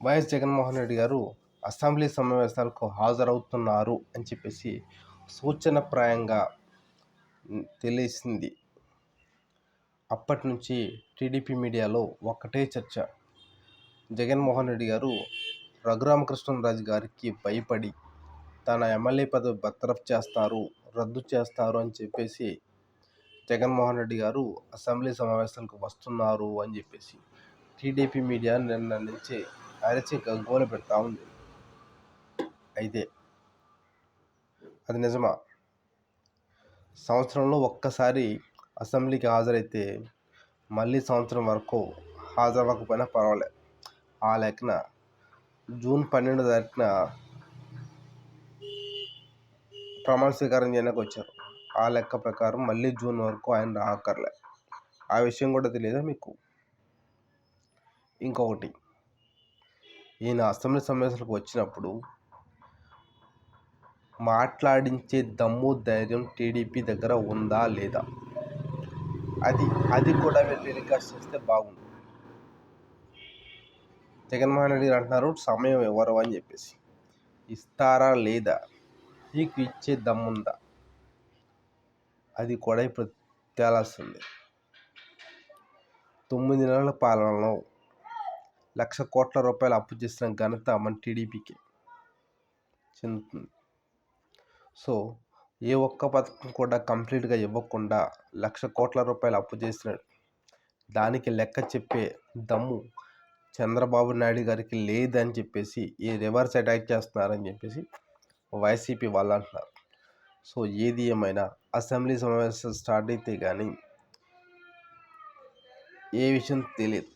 YS Jaganmohan Reddy గారు assembly సమావేశాలకు హాజరవుతున్నారు అని చెప్పేసి సూచనప్రాయంగా తెలిసింది. అప్పటి నుంచి టీడీపీ మీడియాలో ఒక్కటే చర్చ. జగన్మోహన్ రెడ్డి గారు రఘురామకృష్ణరాజు గారికి భయపడి తన ఎమ్మెల్యే పదవి బర్తరఫ్ చేస్తారు రద్దు చేస్తారు అని చెప్పేసి జగన్మోహన్ రెడ్డి గారు అసెంబ్లీ సమావేశాలకు వస్తున్నారు అని చెప్పేసి టీడీపీ మీడియా నిన్న నుంచి అరచి గగ్గోలు పెడతా ఉంది. అయితే అది నిజమా? సంవత్సరంలో ఒక్కసారి అసెంబ్లీకి హాజరైతే మళ్ళీ సంవత్సరం వరకు హాజరవ్వకపోయినా పర్వాలే. ఆ లెక్కన జూన్ పన్నెండు తారీఖున ప్రమాణ స్వీకారం చేయడానికి వచ్చారు. ఆ లెక్క ప్రకారం మళ్ళీ జూన్ వరకు ఆయన రాకర్లే. ఆ విషయం కూడా తెలియదా మీకు? ఇంకొకటి ఈయన అసెంబ్లీ సమావేశాలకు వచ్చినప్పుడు మాట్లాడించే దమ్ము ధైర్యం టీడీపీ దగ్గర ఉందా లేదా? అది అది కూడా మీరు టెలికాస్ట్ చేస్తే బాగుంది జగన్మోహన్ రెడ్డి గారు అంటున్నారు సమయం ఎవరు అని చెప్పేసి. ఇస్తారా లేదా? మీకు ఇచ్చే దమ్ముందా? అది కూడా ఇప్పుడు తేలాల్సింది. తొమ్మిది నెలల పాలనలో లక్ష కోట్ల రూపాయలు అప్పు చేసిన ఘనత మన టీడీపీకి చెందుతుంది. సో ఏ ఒక్క పథకం కూడా కంప్లీట్గా ఇవ్వకుండా లక్ష కోట్ల రూపాయలు అప్పు చేసిన దానికి లెక్క చెప్పే దమ్ము చంద్రబాబు నాయుడు గారికి లేదని చెప్పేసి ఈ రివర్స్ అటాక్ చేస్తున్నారని చెప్పేసి వైసీపీ వాళ్ళు అంటున్నారు. సో ఏది ఏమైనా అసెంబ్లీ సమావేశం స్టార్ట్ అయితే కానీ ఏ విషయం తెలియదు.